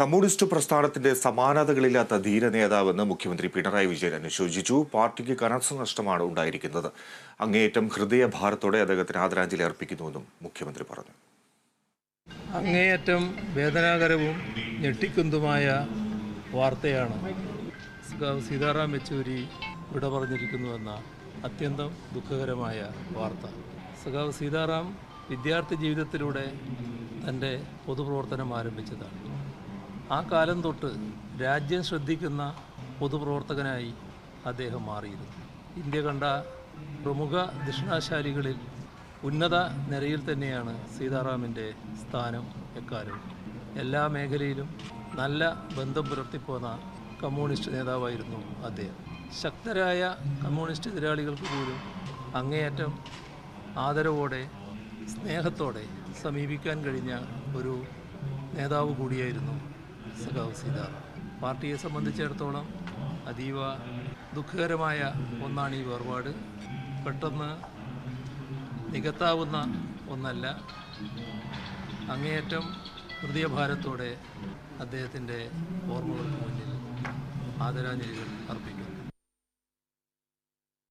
Communist പ്രസ്ഥാനത്തിന്റെ സമാനതകളില്ലാത്ത ധീര നേതാവെന്ന് മുഖ്യമന്ത്രി പിണറായി വിജയൻ അനുശോചിച്ചു. പാർട്ടിക്ക് കനത്ത നഷ്ടമാണ് ഉണ്ടായിരിക്കുന്നത്. അങ്ങേയറ്റം ഹൃദയഭാരത്തോടെ അദ്ദേഹത്തിന് ആദരാഞ്ജലി അർപ്പിക്കുന്നുവെന്നും മുഖ്യമന്ത്രി പറഞ്ഞു. അങ്ങേയറ്റം വേദനാകരവും ഞെട്ടിക്കുന്നതുമായ വാർത്തയാണ് സീതാറാം യെച്ചൂരി വിട പറഞ്ഞിരിക്കുന്നുവെന്ന അത്യന്തം ദുഃഖകരമായ വാർത്ത. സഖാവ് സീതാറാം വിദ്യാർത്ഥി ജീവിതത്തിലൂടെ തന്റെ പൊതുപ്രവർത്തനം ആരംഭിച്ചതാണ്. ആ കാലം തൊട്ട് രാജ്യം ശ്രദ്ധിക്കുന്ന പൊതുപ്രവർത്തകനായി അദ്ദേഹം മാറിയിരുന്നു. ഇന്ത്യ കണ്ട പ്രമുഖ ദക്ഷിണാശാലികളിൽ ഉന്നത നിരയിൽ തന്നെയാണ് സീതാറാമിന്റെ സ്ഥാനം എക്കാലവും. എല്ലാ മേഖലയിലും നല്ല ബന്ധം പുലർത്തിപ്പോന്ന കമ്മ്യൂണിസ്റ്റ് നേതാവായിരുന്നു അദ്ദേഹം. ശക്തരായ കമ്മ്യൂണിസ്റ്റ് എതിരാളികൾക്ക് പോലും അങ്ങേയറ്റം ആദരവോടെ സ്നേഹത്തോടെ സമീപിക്കാൻ കഴിഞ്ഞ ഒരു നേതാവ് കൂടിയായിരുന്നു സഖാവ് സീതാറാം പാർട്ടിയെ സംബന്ധിച്ചിടത്തോളം അതീവ ദുഃഖകരമായ ഒന്നാണ് ഈ വേർപാട്. പെട്ടെന്ന് നികത്താവുന്ന ഒന്നല്ല. അങ്ങേയറ്റം ഹൃദയഭാരത്തോടെ അദ്ദേഹത്തിന്റെ ഓർമ്മകൾക്ക് മുന്നിൽ ആദരാഞ്ജലികൾ അർപ്പിക്കും